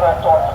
จราจร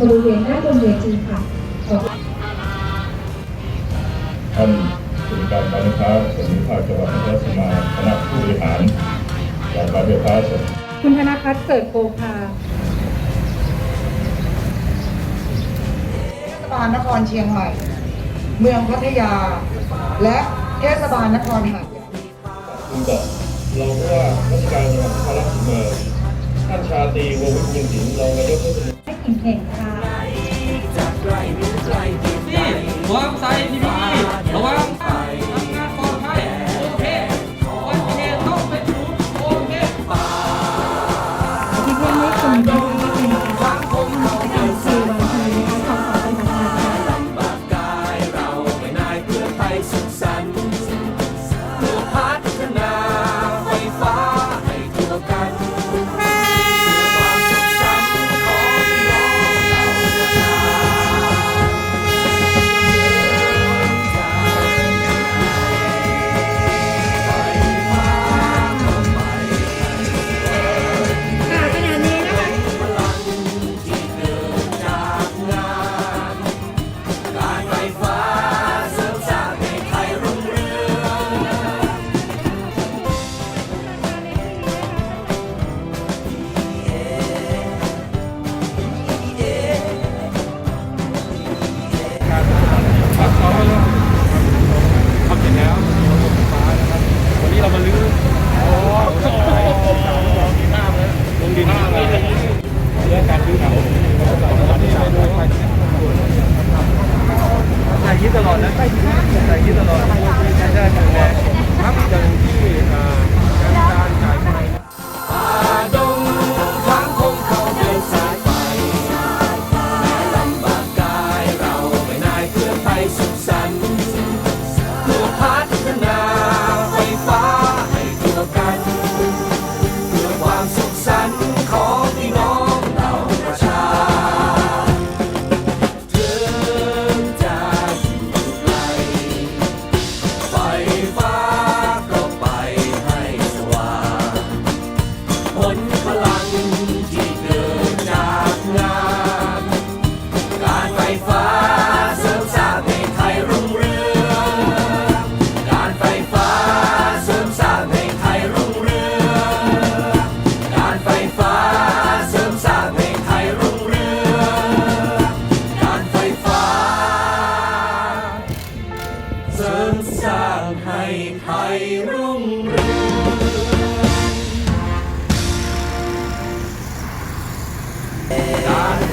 บริเวณด้านบนเวทีค่ะขอบคุณท่านผู้การการค้าส่วนภูมิภาคจังหวัดนครราชสมาคณะผู้บริหารจากการไฟฟ้าส่วนคุณธนพัฒน์เกิดโกภาเทศบาลนครเชียงใหม่ เมืองพัทยา และเทศบาลนครหาดใหญ่คุณบอกเราว่าราชการจังหวัดนครสมา ท่านชาตรีวงศ์ยิงสินรองนายกเทศมนตรีให้กินเด็กค่ะ นี่วางใจพี่พี่ระวัง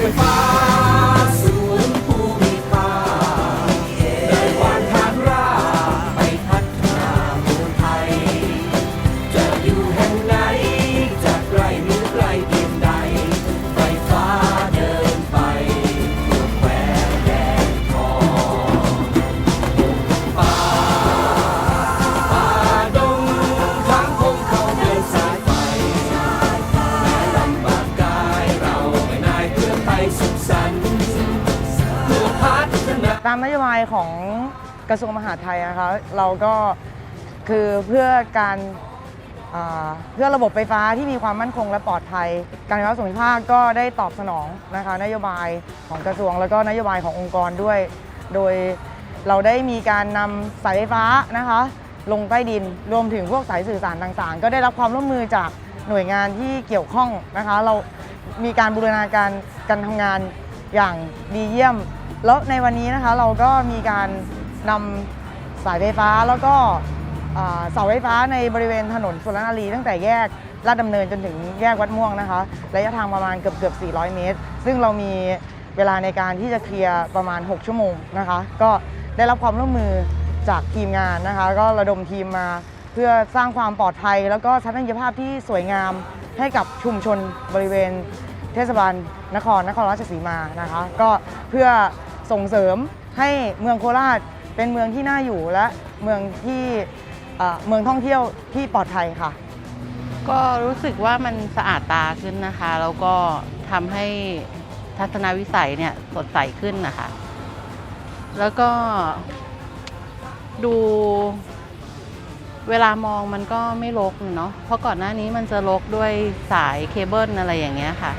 we ามนโยบายของกระทรวงมหาดไทยนะคะเราก็คือเพื่อการเพื่อระบบไฟฟ้าที่มีความมั่นคงและปลอดภัย การไฟฟ้าส่วนภูมิภาคก็ได้ตอบสนองนะคะนโยบายของกระทรวงแล้วก็นโยบายขององค์กรด้วย โดยเราได้มีการนำสายไฟฟ้านะคะลงใต้ดินรวมถึงพวกสายสื่อสารต่างๆ ก็ได้รับความร่วมมือจากหน่วยงานที่เกี่ยวข้องนะคะ เรามีการบูรณาการการทำงานอย่างดีเยี่ยม แล้วในวันนี้นะคะเราก็มีการนำสายไฟฟ้าแล้วก็เสาไฟฟ้าในบริเวณถนนสุรนารีตั้งแต่แยกลาดดำเนินจนถึงแยกวัดม่วงนะคะระยะทางประมาณเกือบเกือบ 400 เมตร ซึ่งเรามีเวลาในการที่จะเคลียร์ประมาณ 6 ชั่วโมงนะคะ ก็ได้รับความร่วมมือจากทีมงานนะคะ ก็ระดมทีมมาเพื่อสร้างความปลอดภัย แล้วก็ทัศนียภาพที่สวยงามให้กับชุมชนบริเวณเทศบาลนครนครราชสีมานะคะ ก็เพื่อ ส่งเสริมให้เมืองโคราชเป็นเมืองที่น่าอยู่และเมืองที่เมืองท่องเที่ยวที่ปลอดภัยค่ะ ก็รู้สึกว่ามันสะอาดตาขึ้นนะคะ แล้วก็ทำให้ทัศนวิสัยเนี่ยสดใสขึ้นนะคะ แล้วก็ดูเวลามองมันก็ไม่รกเนาะ เพราะก่อนหน้านี้มันจะรกด้วยสายเคเบิลอะไรอย่างเงี้ยค่ะ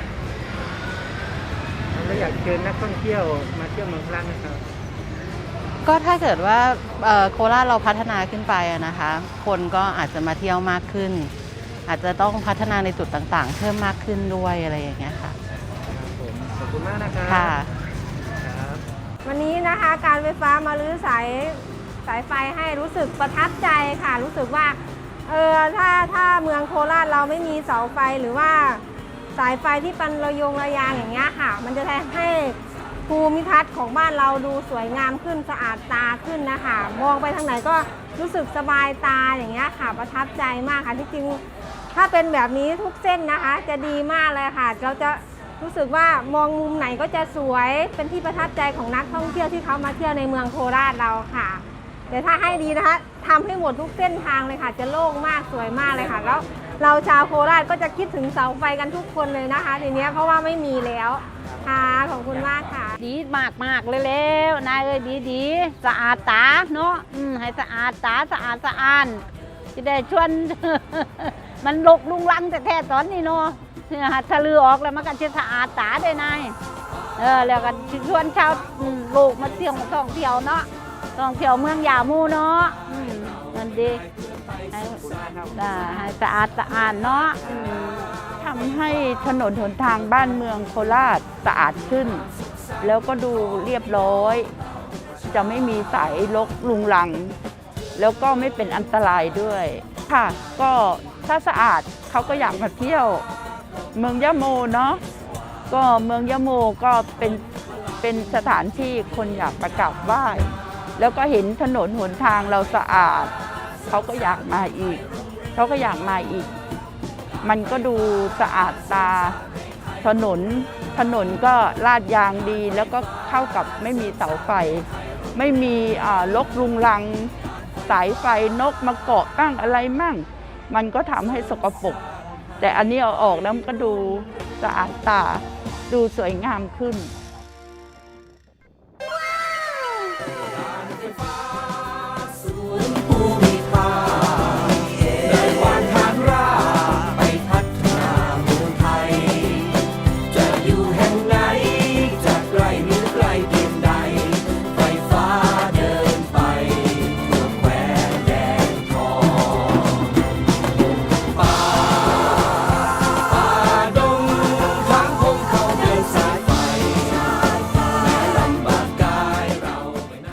อยากเชิญนักท่องเที่ยวมาเที่ยวเมืองพลังนะครับ ก็ถ้าเกิดว่าเอ่อโคราชเราพัฒนาขึ้นไปอะนะคะ คนก็อาจจะมาเที่ยวมากขึ้น อาจจะต้องพัฒนาในจุดต่างๆ เพิ่มมากขึ้นด้วยอะไรอย่างเงี้ยค่ะครับผมขอบคุณมากนะครับค่ะครับวันนี้นะคะการไฟฟ้ามาลื้อสายสายไฟให้รู้สึกประทับใจค่ะ รู้สึกว่าเออถ้าถ้าเมืองโคราชเราไม่มีเสาไฟหรือว่า สายไฟที่เป็นระยงระยางอย่างเงี้ยค่ะ มันจะทำให้ภูมิทัศน์ของบ้านเราดูสวยงามขึ้นสะอาดตาขึ้นนะคะ มองไปทางไหนก็รู้สึกสบายตาอย่างเงี้ยค่ะ ประทับใจมากค่ะที่จริงถ้าเป็นแบบนี้ทุกเส้นนะคะ จะดีมากเลยค่ะ เราจะรู้สึกว่ามองมุมไหนก็จะสวยเป็นที่ประทับใจของนักท่องเที่ยวที่เขามาเที่ยวในเมืองโคราชเราค่ะแต่ถ้าให้ดีนะคะทำให้หมดทุกเส้นทางเลยค่ะ จะโล่งมากสวยมากเลยค่ะแล้ว เราชาวโคราชก็จะคิดถึงเสาไฟกันทุกคนเลยนะคะ ทีเนี้ยเพราะว่าไม่มีแล้วค่ะขอบคุณมากค่ะ ดีมากมากเลยแล้วนายเอ้ยดีดีๆสะอาดตาเนาะอืมให้สะอาดตาสะอาดสะอ้านจะได้ชวน มันลกลุงลังแต่แท้ตอนนี้เนาะหัดทะลือออกแล้วมันก็จะสะอาดตาได้นายเออแล้วก็ชวนชาวอืมลูกมาเที่ยวท่องเที่ยวเนาะท่องเที่ยวเมืองยามูเนาะอืมมันดี ให้ได้ให้สะอาดสะอานเนาะอืมทำให้ถนนหนทางบ้านเมืองโคราชสะอาดขึ้น แล้วก็ดูเรียบร้อย จะไม่มีสายรกลุงลัง แล้วก็ไม่เป็นอันตรายด้วย ค่ะ ก็ถ้าสะอาดเขาก็อยากมาเที่ยว เมืองยะโมเนาะก็เมืองยะโมก็เป็นเป็นสถานที่คนอยากประกราบไหว้แล้วก็เห็นถนนหนทางเราสะอาด เขาก็อยากมาอีก เขาก็อยากมาอีก มันก็ดูสะอาดตา ถนน ถนนก็ลาดยางดี แล้วก็เข้ากับไม่มีเสาไฟ ไม่มีลกลุงลัง สายไฟนกมาเกาะบ้งอะไรมั่ง มันก็ทำให้สกปรก แต่อันนี้เอาออกแล้วมันก็ดูสะอาดตา ดูสวยงามขึ้น